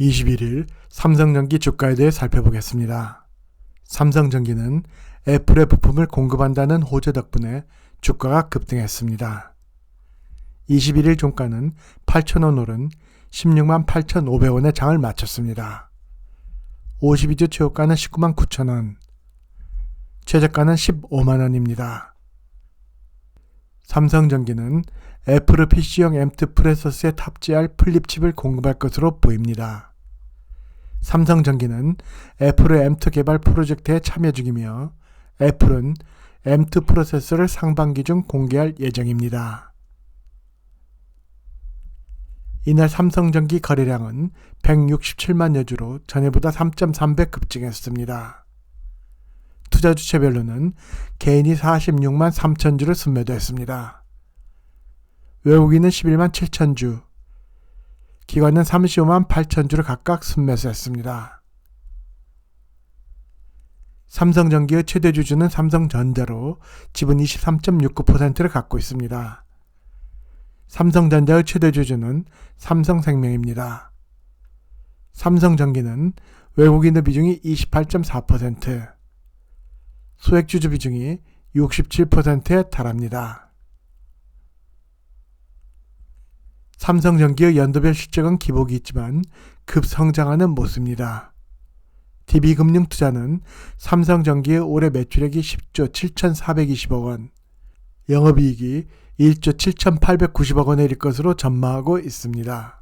21일 삼성전기 주가에 대해 살펴보겠습니다. 삼성전기는 애플의 부품을 공급한다는 호재 덕분에 주가가 급등했습니다. 21일 종가는 8,000원 오른 16만 8,500원에 장을 마쳤습니다. 52주 최고가는 19만 9천원, 최저가는 15만 원입니다. 삼성전기는 애플의 PC형 M2 프레서스에 탑재할 플립칩을 공급할 것으로 보입니다. 삼성전기는 애플의 M2 개발 프로젝트에 참여 중이며 애플은 M2 프로세서를 상반기 중 공개할 예정입니다. 이날 삼성전기 거래량은 167만여 주로 전해보다 3.3배 급증했습니다. 투자 주체별로는 개인이 46만 3천 주를 순매도했습니다. 외국인은 11만 7천 주, 기관은 35만 8천 주를 각각 순매수했습니다. 삼성전기의 최대 주주는 삼성전자로 지분 23.69%를 갖고 있습니다. 삼성전자의 최대 주주는 삼성생명입니다. 삼성전기는 외국인의 비중이 28.4%, 소액 주주 비중이 67%에 달합니다. 삼성전기의 연도별 실적은 기복이 있지만 급성장하는 모습입니다. DB금융투자는 삼성전기의 올해 매출액이 10조 7,420억 원, 영업이익이 1조 7,890억 원에 이를 것으로 전망하고 있습니다.